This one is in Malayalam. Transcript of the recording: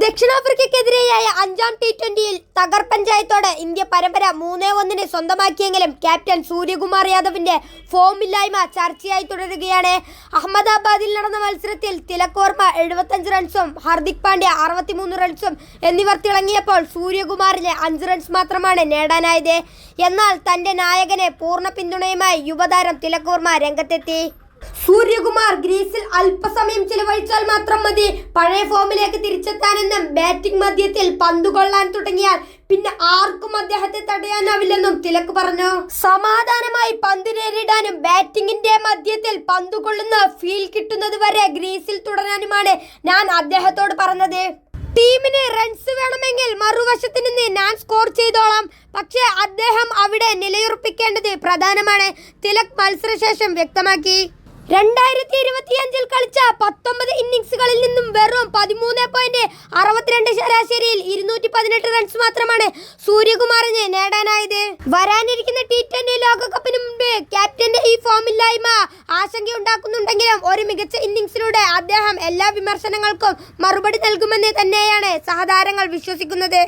ദക്ഷിണാഫ്രിക്കയ്ക്കെതിരെയായ അഞ്ചാം ടി ട്വന്റിയിൽ തകർപ്പൻ ജയത്തോടെ ഇന്ത്യ പരമ്പര മൂന്നേ ഒന്നിന് സ്വന്തമാക്കിയെങ്കിലും ക്യാപ്റ്റൻ സൂര്യകുമാർ യാദവിന്റെ ഫോമില്ലായ്മ ചർച്ചയായി തുടരുകയാണ്. അഹമ്മദാബാദിൽ നടന്ന മത്സരത്തിൽ തിലക് വർമ്മ എഴുപത്തഞ്ച് റൺസും ഹാർദിക് പാണ്ഡ്യ അറുപത്തിമൂന്ന് റൺസും എന്നിവർ തിളങ്ങിയപ്പോൾ സൂര്യകുമാറിന് അഞ്ച് റൺസ് മാത്രമാണ് നേടാനായത്. എന്നാൽ തന്റെ നായകനെ പൂർണ പിന്തുണയുമായി യുവതാരം തിലക് വർമ്മ രംഗത്തെത്തി. സൂര്യകുമാർ ഗ്രീസിൽ അല്പസമയം ചിലവഴിച്ചാൽ മാത്രം മതി. പഴയ ഫോമിലേക്ക് തിരിച്ചെത്താനെന്നും ബാറ്റിംഗ് മധ്യത്തിൽ പന്തു കൊള്ളാൻ തുടങ്ങിയാൽ പിന്നെ ആർക്കും അദ്ദേഹത്തെ തടയാനാവില്ലെന്നും തിലക് പറഞ്ഞു. സമാധാനമായി പന്ത് നേരിടാനും ബാറ്റിംഗിന്റെ മധ്യത്തിൽ പന്തു കൊള്ളുന്ന ഫീൽ കിട്ടുന്നത് വരെ ഗ്രീസിൽ തുടരാനുമാണ് ഞാൻ അദ്ദേഹത്തോട് പറഞ്ഞത്. ടീമിന് റൺസ് വേണമെങ്കിൽ മറുവശത്ത് നിന്ന് ഞാൻ സ്കോർ ചെയ്തോളാം. പക്ഷേ അദ്ദേഹം അവിടെ നിലയുറപ്പിക്കേണ്ടത് പ്രധാനമാണ്. തിലക് മത്സരശേഷം വ്യക്തമാക്കി. രണ്ടായിരത്തി ഇരുപത്തിയഞ്ചിൽ കളിച്ച പത്തൊമ്പത് ഇന്നിങ്സുകളിൽ നിന്നും വെറും പതിമൂന്ന് പോയിന്റ് അറുപത്തിരണ്ട് ശരാശരിയിൽ ഇരുന്നൂറ്റി പതിനെട്ട് റൺസ് മാത്രമാണ് സൂര്യകുമാറിന് നേടാനായത്. വരാനിരിക്കുന്ന ടി ട്വന്റി ലോകകപ്പിന് മുമ്പ് ക്യാപ്റ്റന്റെ ഈ ഫോമില്ലായ്മ ആശങ്കയുണ്ടാക്കുന്നുണ്ടെങ്കിലും ഒരു മികച്ച ഇന്നിങ്സിലൂടെ അദ്ദേഹം എല്ലാ വിമർശനങ്ങൾക്കും മറുപടി നൽകുമെന്ന് തന്നെയാണ് സഹതാരങ്ങൾ വിശ്വസിക്കുന്നത്.